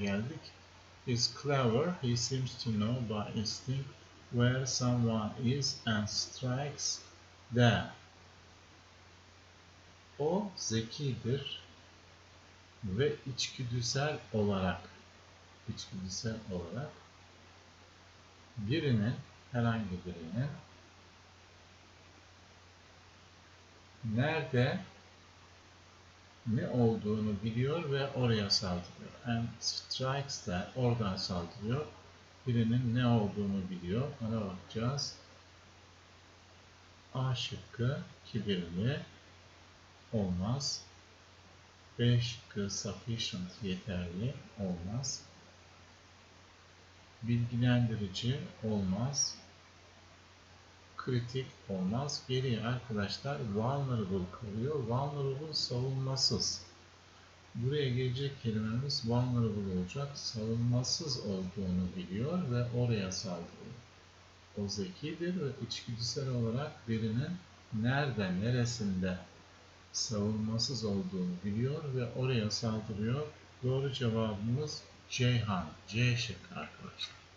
geldik. Is clever. He seems to know by instinct where someone is and strikes there. O zekidir ve içgüdüsel olarak içgüdüsel olarak birinin herhangi birinin nerede ne olduğunu biliyor ve oraya saldırıyor. And strikes da oradan saldırıyor. Birinin ne olduğunu biliyor. Ona bakacağız. A şıkkı kibirli olmaz. B şıkkı sufficient yeterli olmaz. Bilgilendirici olmaz. Kritik olmaz. Geriye arkadaşlar vulnerable kalıyor. Vulnerable savunmasız. Buraya gelecek kelimemiz vulnerable olacak. Savunmasız olduğunu biliyor ve oraya saldırıyor. O zekidir ve içgüdüsel olarak birinin nerede, neresinde savunmasız olduğunu biliyor ve oraya saldırıyor. Doğru cevabımız Ceyhan, C şıkkı arkadaşlar.